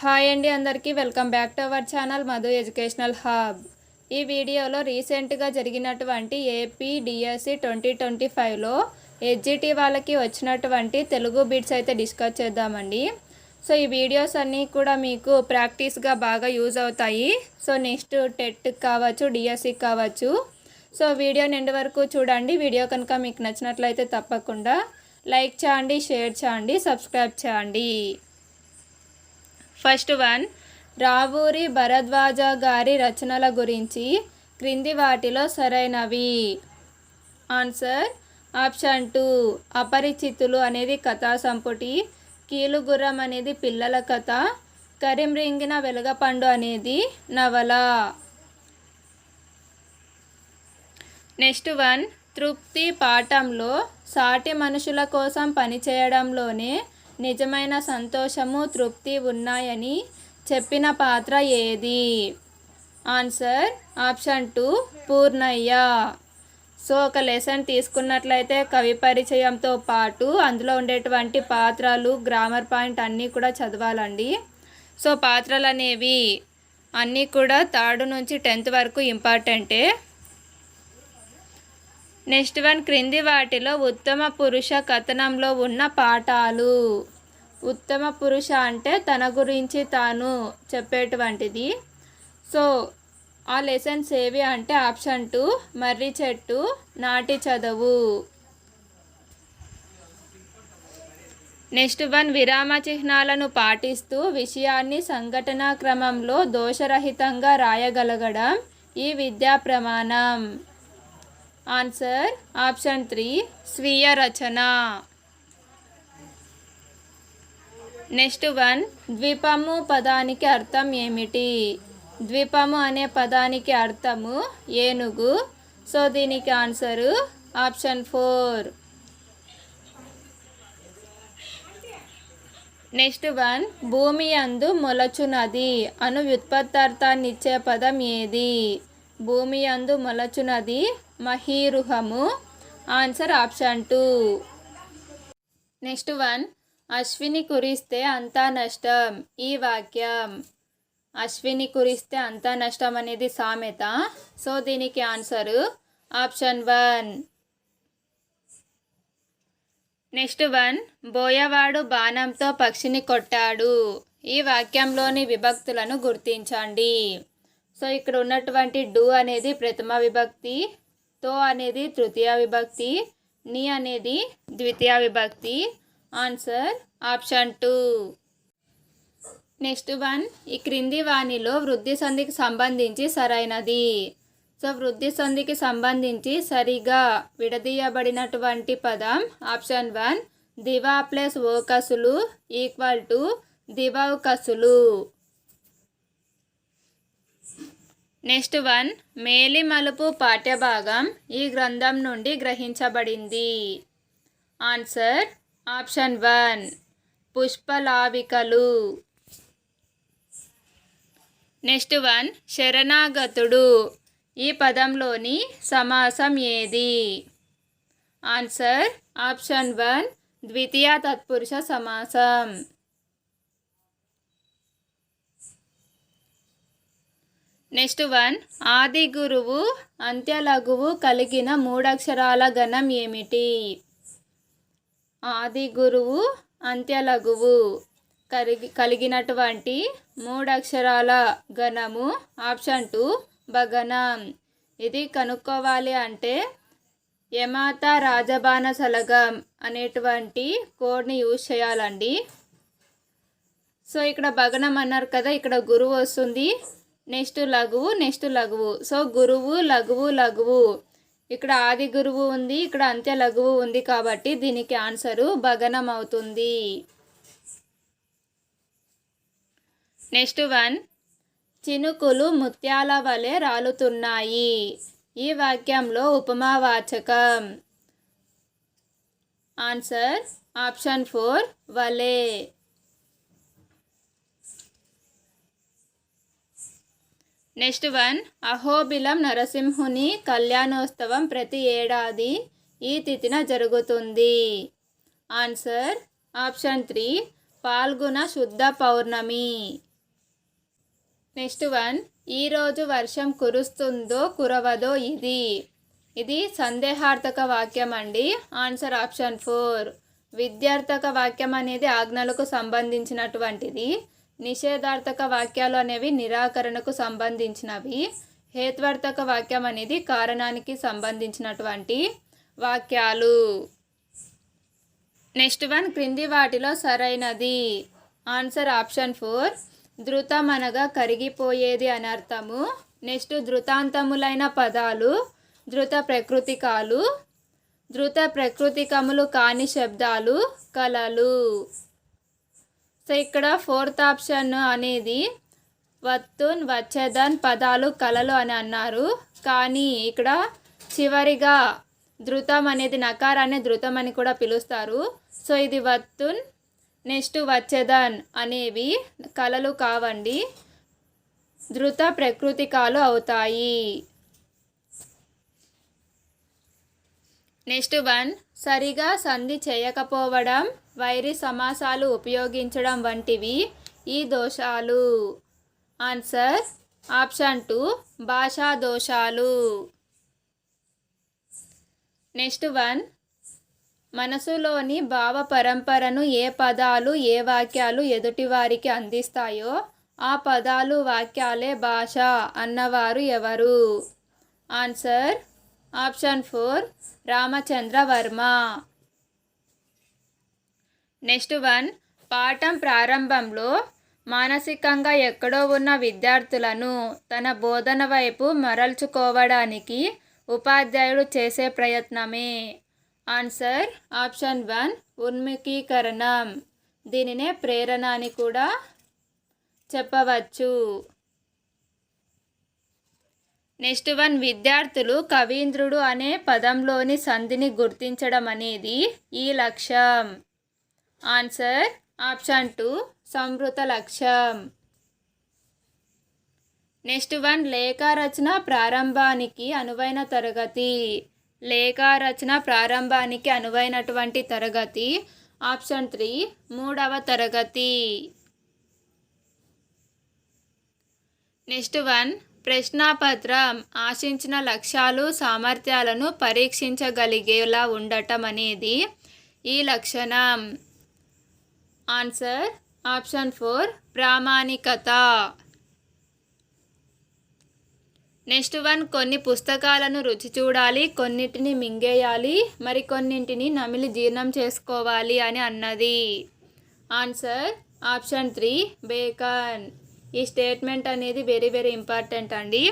Hi అండి అందరికీ. Welcome back to our channel Madhu educational hub. ఈ వీడియోలో రీసెంట్గా జరిగినటువంటి ఏపీ డిఎస్సి ట్వంటీ ట్వంటీ ఫైవ్లో ఎడ్జిటి వాళ్ళకి వచ్చినటువంటి తెలుగు బిట్స్ అయితే డిస్కస్ చేద్దామండి. సో ఈ వీడియోస్ అన్నీ కూడా మీకు ప్రాక్టీస్గా బాగా యూజ్ అవుతాయి. సో నెక్స్ట్ టెట్ కావచ్చు డిఎస్సికి కావచ్చు. సో వీడియో నిండి వరకు చూడండి. వీడియో కనుక మీకు నచ్చినట్లయితే తప్పకుండా లైక్ చేయండి షేర్ చేయండి సబ్స్క్రైబ్ చేయండి. ఫస్ట్ వన్ రావూరి భరద్వాజ గారి రచనల గురించి క్రింది వాటిలో సరైనవి. ఆన్సర్ ఆప్షన్ టూ అపరిచితులు అనేది కథా సంపుటి కీలుగుర్రం అనేది పిల్లల కథ కరిమ్రింగిన వెలగపండు అనేది నవల. నెక్స్ట్ వన్ తృప్తి పాఠంలో సాటి మనుషుల కోసం పనిచేయడంలోనే నిజమైన సంతోషము తృప్తి ఉన్నాయని చెప్పిన పాత్ర ఏది? Answer option two Purnayya. So ఒక లెసన్ తీసుకున్నట్లయితే కవి పరిచయంతో పాటు అందులో ఉండేటువంటి పాత్రలు గ్రామర్ పాయింట్ అన్నీ కూడా చదవాలండి. సో పాత్రలు అనేవి అన్నీ కూడా థర్డ్ నుంచి టెన్త్ వరకు ఇంపార్టెంటే. నెక్స్ట్ వన్ క్రింది వాటిలో ఉత్తమ పురుష కథనంలో ఉన్న పాఠాలు. ఉత్తమ పురుష అంటే తన గురించి తాను చెప్పేటువంటిది. సో ఆ లెసన్స్ ఏవి అంటే ఆప్షన్ టూ మర్రి చెట్టు నాటి చదువు. నెక్స్ట్ వన్ విరామ చిహ్నాలను పాటిస్తూ విషయాన్ని సంఘటనా క్రమంలో దోషరహితంగా రాయగలగడం ఈ విద్యా ప్రమాణం. ఆన్సర్ ఆప్షన్ త్రీ స్వీయ రచన నెక్స్ట్ వన్ ద్వీపము పదానికి అర్థం ఏమిటి ద్వీపము అనే పదానికి అర్థము ఏనుగు సో దీనికి answer option four next one భూమి అందు మొలచునది అను వ్యుత్పత్తార్థాన్ని పదం ఏది? భూమి అందు మొలచునది మహీరుహము. Answer option two next one Ashwini కురిస్తే అంతా నష్టం. ఈ వాక్యం. అశ్విని కురిస్తే అంతా నష్టం అనేది సామెత. సో దీనికి answer option one next one బోయవాడు బాణంతో పక్షిని కొట్టాడు. ఈ వాక్యంలోని విభక్తులను గుర్తించండి. సో ఇక్కడ ఉన్నటువంటి డు అనేది ప్రథమ విభక్తి తో అనేది తృతీయ విభక్తి ని అనేది ద్వితీయ విభక్తి. Answer option two next one ఈ క్రింది వాణిలో వృద్ధి సంధికి సంబంధించి సరైనది. సో వృద్ధి సంధికి సంబంధించి సరిగా విడదీయబడినటువంటి పదం ఆప్షన్ వన్ దివా ప్లస్ ఓకసులు ఈక్వల్ టు దివౌకసులు నెక్స్ట్ వన్ మేలి మలుపు పాఠ్యభాగం ఈ గ్రంథం నుండి గ్రహించబడింది. ఆన్సర్ ఆప్షన్ వన్ పుష్పలావికలు. నెక్స్ట్ వన్ శరణాగతుడు. ఈ పదంలోని సమాసం ఏది? ఆన్సర్ ఆప్షన్ వన్ ద్వితీయ తత్పురుష సమాసం. Next one. ఆది గురువు అంత్యలఘువు కలిగిన మూడక్షరాల గణం ఏమిటి? ఆది గురువు అంత్యలఘువు కలిగి కలిగినటువంటి మూడక్షరాల గణము ఆప్షన్ టూ భగనం ఇది కనుక్కోవాలి అంటే యమాత రాజబాణ సలగం అనేటువంటి కోడ్ని యూజ్ చేయాలండి. సో ఇక్కడ భగనం అన్నారు కదా ఇక్కడ గురువు వస్తుంది. నెక్స్ట్ లఘువు నెక్స్ట్ లఘువు. సో గురువు లఘువు లఘువు. ఇక్కడ ఆది గురువు ఉంది ఇక్కడ అంత్య లఘువు ఉంది కాబట్టి దీనికి ఆన్సరు భగనం అవుతుంది నెక్స్ట్ వన్. చినుకులు ముత్యాల వలె రాలుతున్నాయి. ఈ వాక్యంలో ఉపమావాచకం. ఆన్సర్ ఆప్షన్ ఫోర్ వలే. నెక్స్ట్ వన్ అహోబిలం నరసింహుని కళ్యాణోత్సవం ప్రతి ఏడాది ఈ తిథిన జరుగుతుంది. ఆన్సర్ ఆప్షన్ త్రీ పాల్గొన శుద్ధ పౌర్ణమి. నెక్స్ట్ వన్ ఈరోజు వర్షం కురుస్తుందో కురవదో ఇది. ఇది సందేహార్థక వాక్యం అండి. Answer option four. విద్యార్థక వాక్యం అనేది ఆజ్ఞలకు సంబంధించినటువంటిది. నిషేధార్థక వాక్యాలు అనేవి నిరాకరణకు సంబంధించినవి. హేత్వార్థక వాక్యం అనేది కారణానికి సంబంధించినటువంటి వాక్యాలు. నెక్స్ట్ వన్ క్రింది వాటిలో సరైనది. ఆన్సర్ ఆప్షన్ ఫోర్ ధృతం అనగా కరిగిపోయేది అని అర్థము. నెక్స్ట్ ధృతాంతములైన పదాలు ధృత ప్రకృతికాలు ధృత ప్రకృతికములు కాని శబ్దాలు కళలు సో ఇక్కడ ఫోర్త్ ఆప్షన్ అనేది వత్తున్ వచ్చేదన్ పదాలు కలలు అని అన్నారు. కానీ ఇక్కడ చివరిగా ధృతం అనేది నకారాన్ని ధృతం అని కూడా పిలుస్తారు. సో ఇది వత్తున్ నెక్స్ట్ వచ్చేదన్ అనేవి కలలు కావండి. ధృత ప్రకృతికాలు అవుతాయి. నెక్స్ట్ వన్ సరిగా సంధి చేయకపోవడం వైరి సమాసాలు ఉపయోగించడం వంటివి. ఈ దోషాలు. ఆన్సర్. Option two. భాషా దోషాలు. Next one. మనసులోని భావ పరంపరను ఏ పదాలు ఏ వాక్యాలు ఎదుటివారికి అందిస్తాయో ఆ పదాలు వాక్యాలే భాష అన్నవారు ఎవరు? Answer. Option four. Ramachandra Varma next one పాఠం ప్రారంభంలో మానసికంగా ఎక్కడో ఉన్న విద్యార్థులను తన బోధన వైపు మరల్చుకోవడానికి ఉపాధ్యాయుడు చేసే ప్రయత్నమే. ఆన్సర్ ఆప్షన్ వన్ ఉన్ముఖీకరణం. దీనినే ప్రేరణ అని కూడా చెప్పవచ్చు. నెక్స్ట్ వన్ విద్యార్థులు కవీంద్రుడు అనే పదంలోని సంధిని గుర్తించడం అనేది ఈ లక్ష్యం. ఆన్సర్ ఆప్షన్ టూ సంవృత లక్ష్యం నెక్స్ట్ వన్ లేఖారచన ప్రారంభానికి అనువైన తరగతి లేఖ రచన ప్రారంభానికి అనువైనటువంటి తరగతి ఆప్షన్ త్రీ మూడవ తరగతి నెక్స్ట్ వన్ ప్రశ్నాపత్రం ఆశించిన లక్ష్యాలు సామర్థ్యాలను పరీక్షించగలిగేలా ఉండటం అనేది ఈ లక్షణం ఆన్సర్ ఆప్షన్ ఫోర్ ప్రామాణికత. నెక్స్ట్ వన్ కొన్ని పుస్తకాలను రుచి చూడాలి కొన్నిటిని మింగేయాలి మరి కొన్నింటిని నమిలి జీర్ణం చేసుకోవాలి అని అన్నది. ఆన్సర్ ఆప్షన్ త్రీ బేకన్ ఈ స్టేట్మెంట్ అనేది వెరీ వెరీ ఇంపార్టెంట్ అండి.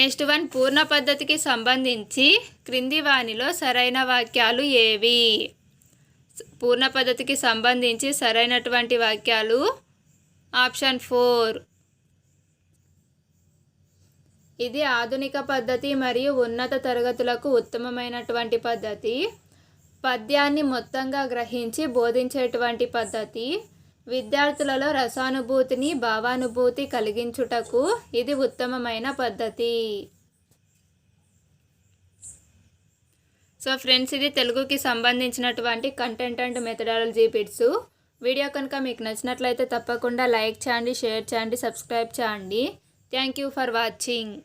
నెక్స్ట్ వన్ పూర్ణ పద్ధతికి సంబంధించి క్రింది వానిలో సరైన వాక్యాలు ఏవి? పూర్ణ పద్ధతికి సంబంధించి సరైనటువంటి వాక్యాలు. Option four. ఇది ఆధునిక పద్ధతి మరియు ఉన్నత తరగతులకు ఉత్తమమైనటువంటి పద్ధతి. పద్యాన్ని మొత్తంగా గ్రహించి బోధించేటువంటి పద్ధతి. విద్యార్థులలో రసానుభూతిని భావానుభూతి కలిగించుటకు ఇది ఉత్తమమైన పద్ధతి. సో ఫ్రెండ్స్ ఇది తెలుగుకి సంబంధించినటువంటి content and methodology bits video కనుక మీకు నచ్చినట్లయితే తప్పకుండా లైక్ చేయండి షేర్ చేయండి సబ్స్క్రైబ్ చేయండి. Thank you for watching